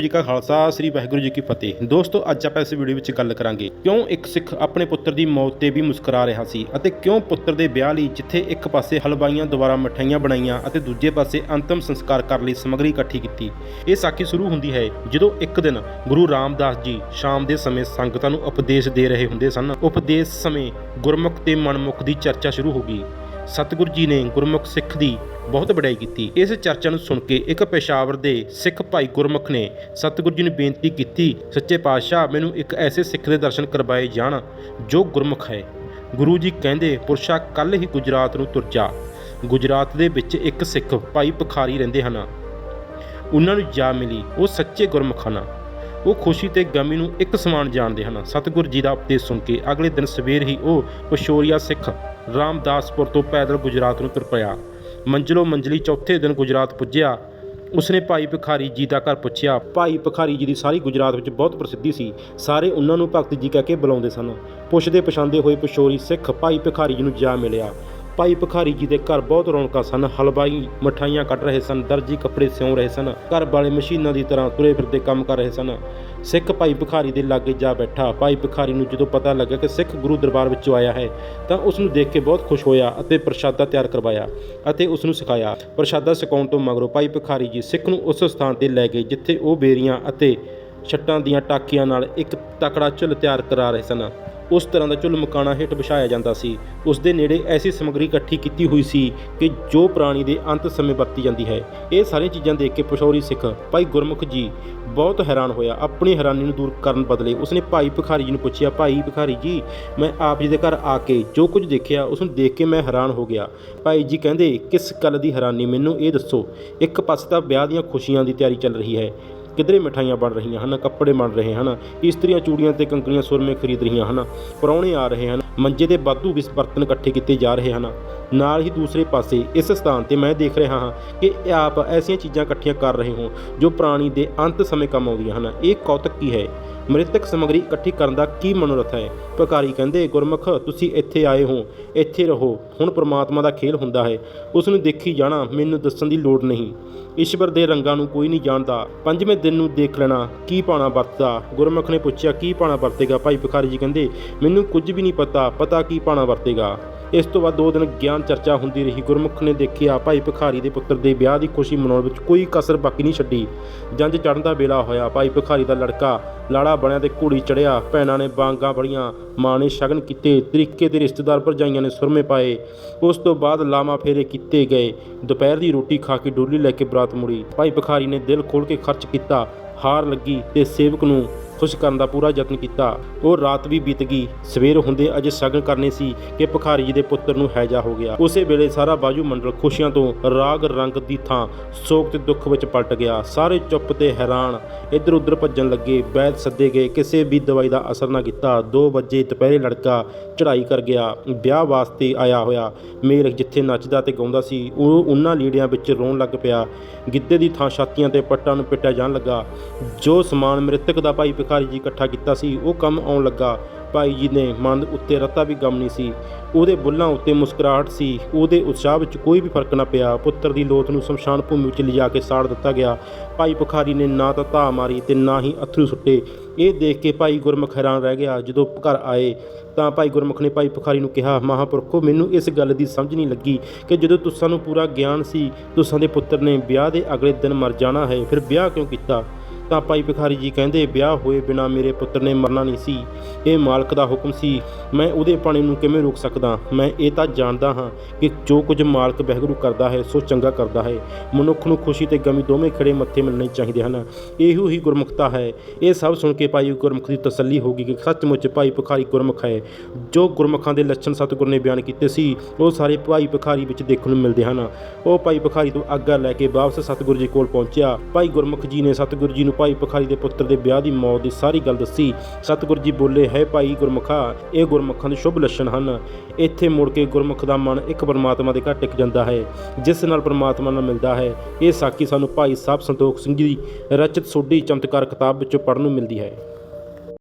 ਜੀ ਕਾ ਖਾਲਸਾ, ਸ੍ਰੀ ਵਾਹਿਗੁਰੂ ਜੀ ਕੀ ਫਤਿਹ। ਦੋਸਤੋ, ਅੱਜ ਆਪਾਂ ਇਸ ਵੀਡੀਓ ਵਿੱਚ ਗੱਲ ਕਰਾਂਗੇ, ਕਿਉਂ ਇੱਕ ਸਿੱਖ ਆਪਣੇ ਪੁੱਤਰ ਦੀ ਮੌਤ ਤੇ ਵੀ ਮੁਸਕਰਾ ਰਿਹਾ ਸੀ ਅਤੇ ਕਿਉਂ ਪੁੱਤਰ ਦੇ ਵਿਆਹ ਲਈ ਜਿੱਥੇ ਇੱਕ ਪਾਸੇ ਹਲਵਾਈਆਂ ਦੁਆਰਾ ਮਠਿਆਈਆਂ ਬਣਾਈਆਂ ਅਤੇ ਦੂਜੇ ਪਾਸੇ ਅੰਤਮ ਸੰਸਕਾਰ ਕਰਨ ਲਈ ਸਮੱਗਰੀ ਇਕੱਠੀ ਕੀਤੀ। ਇਹ ਸਾਖੀ ਸ਼ੁਰੂ ਹੁੰਦੀ ਹੈ ਜਦੋਂ ਇੱਕ ਦਿਨ ਗੁਰੂ ਰਾਮਦਾਸ ਜੀ ਸ਼ਾਮ ਦੇ ਸਮੇਂ ਸੰਗਤਾਂ ਨੂੰ ਉਪਦੇਸ਼ ਦੇ ਰਹੇ ਹੁੰਦੇ ਸਨ। ਉਪਦੇਸ਼ ਸਮੇਂ ਗੁਰਮੁਖ ਤੇ ਮਨਮੁਖ ਦੀ ਚਰਚਾ ਸ਼ੁਰੂ ਹੋ ਗਈ। ਸਤਿਗੁਰੂ ਜੀ ਨੇ ਗੁਰਮੁਖ ਸਿੱਖ ਦੀ ਬਹੁਤ ਵਡਿਆਈ ਕੀਤੀ। ਇਸ ਚਰਚਾ ਨੂੰ ਸੁਣ ਕੇ ਇੱਕ ਪੇਸ਼ਾਵਰ ਦੇ ਸਿੱਖ ਭਾਈ ਗੁਰਮੁਖ ਨੇ ਸਤਿਗੁਰੂ ਜੀ ਨੂੰ ਬੇਨਤੀ ਕੀਤੀ, ਸੱਚੇ ਪਾਤਸ਼ਾਹ, ਮੈਨੂੰ ਇੱਕ ਐਸੇ ਸਿੱਖ ਦੇ ਦਰਸ਼ਨ ਕਰਵਾਏ ਜਾਣ ਜੋ ਗੁਰਮੁਖ ਹੈ। ਗੁਰੂ ਜੀ ਕਹਿੰਦੇ, ਪੁਰਸ਼ਾ ਕੱਲ ਹੀ ਗੁਜਰਾਤ ਨੂੰ ਤੁਰ ਜਾ। ਗੁਜਰਾਤ ਦੇ ਵਿੱਚ ਇੱਕ ਸਿੱਖ ਭਾਈ ਭਖਾਰੀ ਰਹਿੰਦੇ ਹਨ। ਉਹਨਾਂ ਨੂੰ ਜਾ ਮਿਲੀ। ਉਹ ਸੱਚੇ ਗੁਰਮੁਖ ਹਨ। ਉਹ ਖੁਸ਼ੀ ਤੇ ਗਮੀ ਨੂੰ ਇੱਕ ਸਮਾਨ ਜਾਣਦੇ ਹਨ। ਸਤਿਗੁਰ ਜੀ ਦਾ ਉਪਦੇਸ਼ ਸੁਣ ਕੇ ਅਗਲੇ ਦਿਨ ਸਵੇਰ ਹੀ ਉਹ ਪਸ਼ੋਰੀਆ ਸਿੱਖ ਰਾਮਦਾਸਪੁਰ ਤੋਂ ਪੈਦਲ ਗੁਜਰਾਤ ਨੂੰ ਤੁਰ ਪਿਆ। ਮੰਜ਼ਲੋ ਮੰਜ਼ਲੀ ਚੌਥੇ ਦਿਨ ਗੁਜਰਾਤ ਪੁੱਜਿਆ। ਉਸਨੇ ਭਾਈ ਭਿਖਾਰੀ ਜੀ ਦਾ ਘਰ ਪੁੱਛਿਆ। ਭਾਈ ਭਿਖਾਰੀ ਜੀ ਦੀ ਸਾਰੀ ਗੁਜਰਾਤ ਵਿੱਚ ਬਹੁਤ ਪ੍ਰਸਿੱਧੀ ਸੀ। ਸਾਰੇ ਉਹਨਾਂ ਨੂੰ ਭਗਤ ਜੀ ਕਹਿ ਕੇ ਬੁਲਾਉਂਦੇ ਸਨ। ਪੁੱਛਦੇ ਪਛਾਣਦੇ ਹੋਏ ਪਸ਼ੋਰੀ ਸਿੱਖ ਭਾਈ ਭਿਖਾਰੀ ਜੀ ਨੂੰ ਜਾ ਮਿਲਿਆ। ਭਾਈ ਭਿਖਾਰੀ ਜੀ ਦੇ ਘਰ ਬਹੁਤ ਰੌਣਕਾਂ ਸਨ। ਹਲਵਾਈ ਮਠਾਈਆਂ ਕੱਢ ਰਹੇ ਸਨ। ਦਰਜੀ ਕੱਪੜੇ ਸਿਉਂ ਰਹੇ ਸਨ। ਘਰ ਵਾਲੇ ਮਸ਼ੀਨਾਂ ਦੀ ਤਰ੍ਹਾਂ ਤੁਰੇ ਫਿਰਦੇ ਕੰਮ ਕਰ ਰਹੇ ਸਨ। ਸਿੱਖ ਭਾਈ ਭਿਖਾਰੀ ਦੇ ਲਾਗੇ ਜਾ ਬੈਠਾ। ਭਾਈ ਭਿਖਾਰੀ ਨੂੰ ਜਦੋਂ ਪਤਾ ਲੱਗਾ ਕਿ ਸਿੱਖ ਗੁਰੂ ਦਰਬਾਰ ਵਿੱਚੋਂ ਆਇਆ ਹੈ, ਤਾਂ ਉਸ ਨੂੰ ਦੇਖ ਕੇ ਬਹੁਤ ਖੁਸ਼ ਹੋਇਆ ਅਤੇ ਪ੍ਰਸ਼ਾਦਾ ਤਿਆਰ ਕਰਵਾਇਆ ਅਤੇ ਉਸ ਨੂੰ ਸਿਖਾਇਆ। ਪ੍ਰਸ਼ਾਦਾ ਸਿਖਾਉਣ ਤੋਂ ਮਗਰੋਂ ਭਾਈ ਭਿਖਾਰੀ ਜੀ ਸਿੱਖ ਨੂੰ ਉਸ ਸਥਾਨ ਤੇ ਲੈ ਗਏ, ਜਿੱਥੇ ਉਹ ਬੇਰੀਆਂ ਅਤੇ ਛੱਟਾਂ ਦੀਆਂ ਟਾਕੀਆਂ ਨਾਲ ਇੱਕ ਤਕੜਾ ਝੁੱਲ ਤਿਆਰ ਕਰਾ ਰਹੇ ਸਨ। ਉਸ ਤਰ੍ਹਾਂ ਦਾ ਝੁੱਲ ਮਕਾਣਾ ਹੇਠ ਵਿਛਾਇਆ ਜਾਂਦਾ ਸੀ। ਉਸ ਦੇ ਨੇੜੇ ਐਸੀ ਸਮੱਗਰੀ ਇਕੱਠੀ ਕੀਤੀ ਹੋਈ ਸੀ ਕਿ ਜੋ ਪ੍ਰਾਣੀ ਦੇ ਅੰਤ ਸਮੇਂ ਵਰਤੀ ਜਾਂਦੀ ਹੈ। ਇਹ ਸਾਰੀਆਂ ਚੀਜ਼ਾਂ ਦੇਖ ਕੇ ਪਸ਼ੌਰੀ ਸਿੱਖ ਭਾਈ ਗੁਰਮੁਖ ਜੀ ਬਹੁਤ ਹੈਰਾਨ ਹੋਇਆ। ਆਪਣੀ ਹੈਰਾਨੀ ਨੂੰ ਦੂਰ ਕਰਨ ਬਦਲੇ ਉਸਨੇ ਭਾਈ ਭਿਖਾਰੀ ਜੀ ਨੂੰ ਪੁੱਛਿਆ, ਭਾਈ ਭਿਖਾਰੀ ਜੀ, ਮੈਂ ਆਪ ਜੀ ਦੇ ਘਰ ਆ ਕੇ ਜੋ ਕੁਝ ਦੇਖਿਆ ਉਸ ਨੂੰ ਦੇਖ ਕੇ ਮੈਂ ਹੈਰਾਨ ਹੋ ਗਿਆ। ਭਾਈ ਜੀ ਕਹਿੰਦੇ, ਕਿਸ ਗੱਲ ਦੀ ਹੈਰਾਨੀ? ਮੈਨੂੰ ਇਹ ਦੱਸੋ। ਇੱਕ ਪਾਸੇ ਤਾਂ ਵਿਆਹ ਦੀਆਂ ਖੁਸ਼ੀਆਂ ਦੀ ਤਿਆਰੀ ਚੱਲ ਰਹੀ ਹੈ। ਕਿਧਰੇ ਮਠਾਈਆਂ ਬਣ ਰਹੀਆਂ ਹਨ, ਕੱਪੜੇ ਬਣ ਰਹੇ ਹਨ, ਇਸਤਰੀਆਂ ਚੂੜੀਆਂ ਤੇ ਕੰਕਣੀਆਂ ਸੁਰਮੇ ਖਰੀਦ ਰਹੀਆਂ ਹਨ ਪਰੌਣੇ ਆ ਰਹੇ ਹਨ। ਮੰਜੇ ਦੇ ਵਾਧੂ ਵਿਸ ਬਰਤਨ ਇਕੱਠੇ ਕੀਤੇ ਜਾ ਰਹੇ ਹਨ। ਨਾਲ ਹੀ ਦੂਸਰੇ ਪਾਸੇ ਇਸ ਸਥਾਨ ਤੇ ਮੈਂ ਦੇਖ ਰਿਹਾ ਹਾਂ ਕਿ ਆਪ ਐਸੀਆਂ ਚੀਜ਼ਾਂ ਇਕੱਠੀਆਂ ਕਰ ਰਹੇ ਹੋ ਜੋ ਪ੍ਰਾਣੀ ਦੇ ਅੰਤ ਸਮੇਂ ਕੰਮ ਆਉਂਦੀਆਂ ਹਨ। ਇਹ ਕੌਤਕ ਕੀ ਹੈ? ਮ੍ਰਿਤਕ ਸਮੱਗਰੀ ਇਕੱਠੀ ਕਰਨ ਦਾ ਕੀ ਮਨੋਰਥ ਹੈ? ਭਕਾਰੀ ਕਹਿੰਦੇ, ਗੁਰਮੁਖ, ਤੁਸੀਂ ਇੱਥੇ ਆਏ ਹੋ, ਇੱਥੇ ਰਹੋ। ਹੁਣ ਪ੍ਰਮਾਤਮਾ ਦਾ ਖੇਲ ਹੁੰਦਾ ਹੈ। ਉਸ ਨੂੰ ਦੇਖੀ ਜਾਣਾ ਮੈਨੂੰ ਦੱਸਣ ਦੀ ਲੋੜ ਨਹੀਂ। ਈਸ਼ਵਰ ਦੇ ਰੰਗਾਂ ਨੂੰ ਕੋਈ ਨਹੀਂ ਜਾਣਦਾ। ਪੰਜਵੇਂ ਦਿਨ ਨੂੰ ਦੇਖ ਲੈਣਾ, ਕੀ ਪਾਣਾ ਵਰਤਦਾ? ਗੁਰਮੁਖ ਨੇ ਪੁੱਛਿਆ, ਕੀ ਪਾਣਾ ਵਰਤੇਗਾ? ਭਾਈ ਭਿਖਾਰੀ ਜੀ ਕਹਿੰਦੇ, ਮੈਨੂੰ ਕੁਝ ਵੀ ਨਹੀਂ ਪਤਾ। ਪਤਾ ਕੀ ਪਾਣਾ ਵਰਤੇਗਾ। ਇਸ ਤੋਂ ਬਾਅਦ ਦੋ ਦਿਨ ਗਿਆਨ ਚਰਚਾ ਹੁੰਦੀ ਰਹੀ। ਗੁਰਮੁਖ ਨੇ ਦੇਖਿਆ, ਭਾਈ ਭਿਖਾਰੀ ਦੇ ਪੁੱਤਰ ਦੇ ਵਿਆਹ ਦੀ ਖੁਸ਼ੀ ਮਨਾਉਣ ਵਿੱਚ ਕੋਈ ਕਸਰ ਬਾਕੀ ਨਹੀਂ ਛੱਡੀ। ਜੰਜ ਚੜ੍ਹਨ ਦਾ ਵੇਲਾ ਹੋਇਆ। ਭਾਈ ਭਿਖਾਰੀ ਦਾ ਲੜਕਾ ਲਾੜਾ ਬਣਿਆ ਤੇ ਘੋੜੀ ਚੜਿਆ ਭੈਣਾਂ ਨੇ ਬਾਂਗਾਂ ਬੜੀਆਂ ਮਾਂ ਨੇ ਸ਼ਗਨ ਕੀਤੇ। ਤਰੀਕੇ ਦੇ ਰਿਸ਼ਤੇਦਾਰ ਭਰਜਾਈਆਂ ਨੇ ਸੁਰਮੇ ਪਾਏ। ਉਸ ਤੋਂ ਬਾਅਦ ਲਾਮਾ ਫੇਰੇ ਕੀਤੇ ਗਏ। ਦੁਪਹਿਰ ਦੀ ਰੋਟੀ ਖਾ ਕੇ ਡੋਲੀ ਲੈ ਕੇ ਬਰਾਤ ਮੁੜੀ। ਭਾਈ ਭਿਖਾਰੀ ਨੇ ਦਿਲ ਖੋਲ ਕੇ ਖਰਚ ਕੀਤਾ। ਹਾਰ ਲੱਗੀ ਤੇ ਸੇਵਕ ਨੂੰ ਖੁਸ਼ ਕਰਨ ਦਾ ਪੂਰਾ ਯਤਨ ਕੀਤਾ। ਉਹ ਰਾਤ ਵੀ ਬੀਤ ਗਈ। ਸਵੇਰ ਹੁੰਦੇ ਅਜੇ ਸ਼ਗਨ ਕਰਨੇ ਸੀ ਕਿ ਭਿਖਾਰੀ ਜੀ ਦੇ ਪੁੱਤਰ ਨੂੰ ਹੈਜਾ ਹੋ ਗਿਆ। ਉਸੇ ਵੇਲੇ ਸਾਰਾ ਬਾਜੂ ਮੰਡਲ ਖੁਸ਼ੀਆਂ ਤੋਂ ਰਾਗ ਰੰਗ ਦੀ ਥਾਂ ਸੋਗ ਤੇ ਦੁੱਖ ਵਿੱਚ ਪਲਟ ਗਿਆ। ਸਾਰੇ ਚੁੱਪ ਤੇ ਹੈਰਾਨ ਇੱਧਰ ਉੱਧਰ ਭੱਜਣ ਲੱਗੇ। ਵੈਦ ਸੱਦੇ ਗਏ। ਕਿਸੇ ਵੀ ਦਵਾਈ ਦਾ ਅਸਰ ਨਾ ਕੀਤਾ। 2 ਵਜੇ ਦੁਪਹਿਰੇ ਲੜਕਾ ਚੜ੍ਹਾਈ ਕਰ ਗਿਆ। ਵਿਆਹ ਵਾਸਤੇ ਆਇਆ ਹੋਇਆ। ਮੇਰਖ ਜਿੱਥੇ ਨੱਚਦਾ ਤੇ ਗਾਉਂਦਾ ਸੀ, ਉਹ ਉਹਨਾਂ ਲੀੜਿਆਂ ਵਿੱਚ ਰੋਣ ਲੱਗ ਪਿਆ। ਗਿੱਧੇ ਦੀ ਥਾਂ ਛਾਤੀਆਂ ਤੇ ਪੱਟਾਂ ਨੂੰ ਪਿੱਟਿਆ ਜਾਣ ਲੱਗਾ। ਜੋ ਸਮਾਨ ਮ੍ਰਿਤਕ ਦਾ ਭਾਈ ਭਿਖਾਰੀ ਜੀ ਇਕੱਠਾ ਕੀਤਾ ਸੀ, ਉਹ ਕੰਮ ਆਉਣ ਲੱਗਾ। ਭਾਈ ਜੀ ਨੇ ਮਨ ਉੱਤੇ ਰਤਾ ਵੀ ਗਮ ਨਹੀਂ ਸੀ। ਉਹਦੇ ਬੁੱਲਾਂ ਉੱਤੇ ਮੁਸਕਰਾਹਟ ਸੀ। ਉਹਦੇ ਉਤਸ਼ਾਹ ਵਿੱਚ ਕੋਈ ਵੀ ਫ਼ਰਕ ਨਾ ਪਿਆ। ਪੁੱਤਰ ਦੀ ਲੋਥ ਨੂੰ ਸ਼ਮਸ਼ਾਨ ਭੂਮੀ ਵਿੱਚ ਲਿਜਾ ਕੇ ਸਾੜ ਦਿੱਤਾ ਗਿਆ। ਭਾਈ ਭਿਖਾਰੀ ਨੇ ਨਾ ਤਾਂ ਧਾ ਮਾਰੀ ਤੇ ਨਾ ਹੀ ਅਥਰੂ ਸੁੱਟੇ। ਇਹ ਦੇਖ ਕੇ ਭਾਈ ਗੁਰਮੁਖ ਹੈਰਾਨ ਰਹਿ ਗਿਆ। ਜਦੋਂ ਘਰ ਆਏ, ਤਾਂ ਭਾਈ ਗੁਰਮੁਖ ਨੇ ਭਾਈ ਭਿਖਾਰੀ ਨੂੰ ਕਿਹਾ, ਮਹਾਂਪੁਰਖੋ, ਮੈਨੂੰ ਇਸ ਗੱਲ ਦੀ ਸਮਝ ਨਹੀਂ ਲੱਗੀ ਕਿ ਜਦੋਂ ਤੁਸਾਂ ਨੂੰ ਪੂਰਾ ਗਿਆਨ ਸੀ, ਤੁਸਾਂ ਦੇ ਪੁੱਤਰ ਨੇ ਵਿਆਹ ਦੇ ਅਗਲੇ ਦਿਨ ਮਰ ਜਾਣਾ ਹੈ। ਫਿਰ ਵਿਆਹ ਕਿਉਂ ਕੀਤਾ? ਤਾਂ ਭਾਈ ਭਿਖਾਰੀ ਜੀ ਕਹਿੰਦੇ, ਵਿਆਹ ਹੋਏ ਬਿਨਾ ਮੇਰੇ ਪੁੱਤਰ ਨੇ ਮਰਨਾ ਨਹੀਂ ਸੀ। ਇਹ ਮਾਲਕ ਦਾ ਹੁਕਮ ਸੀ। ਮੈਂ ਉਹਦੇ ਪਾਣੀ ਨੂੰ ਕਿਵੇਂ ਰੋਕ ਸਕਦਾ? ਮੈਂ ਇਹ ਤਾਂ ਜਾਣਦਾ ਹਾਂ ਕਿ ਜੋ ਕੁਝ ਮਾਲਕ ਬਹਿਗੁਰੂ ਕਰਦਾ ਹੈ, ਸੋ ਚੰਗਾ ਕਰਦਾ ਹੈ। ਮਨੁੱਖ ਨੂੰ ਖੁਸ਼ੀ ਤੇ ਗਮੀ ਦੋਵੇਂ ਖੜੇ ਮੱਥੇ ਮਿਲਣੇ ਚਾਹੀਦੇ ਹਨ। ਇਹੋ ਹੀ ਗੁਰਮੁਖਤਾ ਹੈ। ਇਹ ਸਭ ਸੁਣ ਕੇ ਭਾਈ ਗੁਰਮੁਖ ਦੀ ਤਸੱਲੀ ਹੋ ਗਈ ਕਿ ਸੱਚਮੁੱਚ ਭਾਈ ਭਿਖਾਰੀ ਗੁਰਮੁਖ ਹੈ। ਜੋ ਗੁਰਮੁਖਾਂ ਦੇ ਲੱਛਣ ਸਤਿਗੁਰ ਨੇ ਬਿਆਨ ਕੀਤੇ ਸੀ, ਉਹ ਸਾਰੇ ਭਾਈ ਭਿਖਾਰੀ ਵਿੱਚ ਦੇਖਣ ਨੂੰ ਮਿਲਦੇ ਹਨ। ਉਹ ਭਾਈ ਭਿਖਾਰੀ ਤੋਂ ਆਗਿਆ ਲੈ ਕੇ ਵਾਪਸ ਸਤਿਗੁਰੂ ਜੀ ਕੋਲ ਪਹੁੰਚਿਆ। ਭਾਈ ਗੁਰਮੁਖ ਜੀ ਨੇ ਸਤਿਗੁਰੂ ਜੀ ਨੂੰ ਭਾਈ ਭਿਖਾਰੀ ਦੇ ਪੁੱਤਰ ਦੇ ਵਿਆਹ ਦੀ ਮੌਤ ਦੀ ਸਾਰੀ ਗੱਲ ਦੱਸੀ। ਸਤਿਗੁਰੂ ਜੀ ਬੋਲੇ, ਹੈ ਭਾਈ ਗੁਰਮੁਖਾ, ਇਹ ਗੁਰਮੁਖਾਂ ਦੇ ਸ਼ੁਭ ਲੱਛਣ ਹਨ। ਇੱਥੇ ਮੁੜ ਕੇ ਗੁਰਮੁਖ ਦਾ ਮਨ ਇੱਕ ਪਰਮਾਤਮਾ ਦੇ ਘਰ ਟਿਕ ਜਾਂਦਾ ਹੈ, ਜਿਸ ਨਾਲ ਪਰਮਾਤਮਾ ਨਾਲ ਮਿਲਦਾ ਹੈ। ਇਹ ਸਾਖੀ ਸਾਨੂੰ ਭਾਈ ਸਾਹਿਬ ਸੰਤੋਖ ਸਿੰਘ ਜੀ ਦੀ ਰਚਿਤ ਸੋਢੀ ਚਮਤਕਾਰ ਕਿਤਾਬ ਵਿੱਚੋਂ ਪੜ੍ਹਨ ਨੂੰ ਮਿਲਦੀ ਹੈ।